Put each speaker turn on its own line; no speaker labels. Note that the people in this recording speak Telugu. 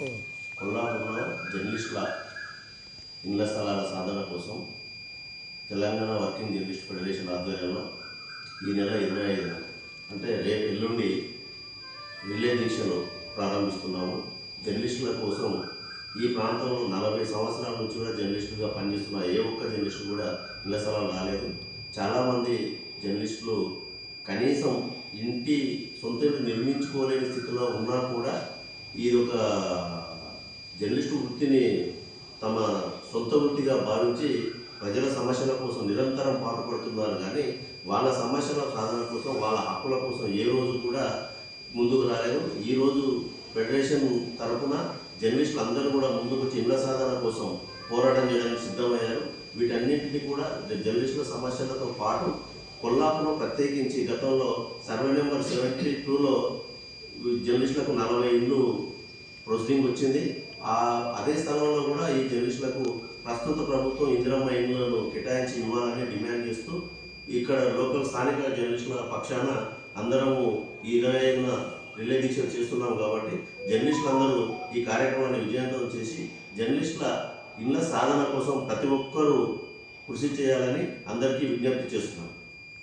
కొల్లాపూర్లో జర్నలిస్టుల ఇళ్ళ స్థలాల సాధన కోసం తెలంగాణ వర్కింగ్ జర్నలిస్ట్ ఫెడరేషన్ ఆధ్వర్యంలో ఈ నెల ఇరవై ఐదున అంటే రేపు ఎల్లుండి రిలే దీక్షను ప్రారంభిస్తున్నాము. జర్నలిస్టుల కోసం ఈ ప్రాంతంలో నలభై సంవత్సరాల నుంచి కూడా జర్నలిస్టులుగా పనిచేస్తున్న ఏ ఒక్క జర్నలిస్టు కూడా ఇళ్ళ స్థలాలు రాలేదు. చాలామంది జర్నలిస్టులు కనీసం ఇంటి సొంత ఇల్లు నిర్మించుకోలేని స్థితిలో ఉన్నా కూడా ఇది ఒక జర్నలిస్టు వృత్తిని తమ సొంత వృత్తిగా భావించి ప్రజల సమస్యల కోసం నిరంతరం పాటుపడుతున్నారు కానీ వాళ్ళ సమస్యల సాధన కోసం వాళ్ళ హక్కుల కోసం ఏ రోజు కూడా ముందుకు రాలేదు. ఈ రోజు ఫెడరేషన్ తరఫున జర్నలిస్టులు అందరూ కూడా ముందుకు వచ్చి ఇళ్ళ సాధన కోసం పోరాటం చేయడానికి సిద్ధమయ్యారు. వీటన్నింటినీ కూడా జర్నలిస్టుల సమస్యలతో పాటు కొల్లాపురం ప్రత్యేకించి గతంలో సర్వే నెంబర్ సెవెంటీ టూలో జర్నలిస్టులకు నలభై ఇళ్ళు ప్రొసీడింగ్ వచ్చింది. ఆ అదే స్థలంలో కూడా ఈ జర్నలిస్టులకు ప్రస్తుత ప్రభుత్వం ఇందిరమ్మ ఇళ్ళను కేటాయించి ఇవ్వాలని డిమాండ్ చేస్తూ ఇక్కడ లోకల్ స్థానిక జర్నలిస్టుల పక్షాన అందరము ఈ ఇరవై ఐదున రిలే దీక్ష చేస్తున్నాం కాబట్టి జర్నలిస్టులందరూ ఈ కార్యక్రమాన్ని విజయవంతం చేసి జర్నలిస్టుల ఇళ్ళ సాధన కోసం ప్రతి ఒక్కరూ కృషి చేయాలని అందరికీ విజ్ఞప్తి చేస్తున్నాం.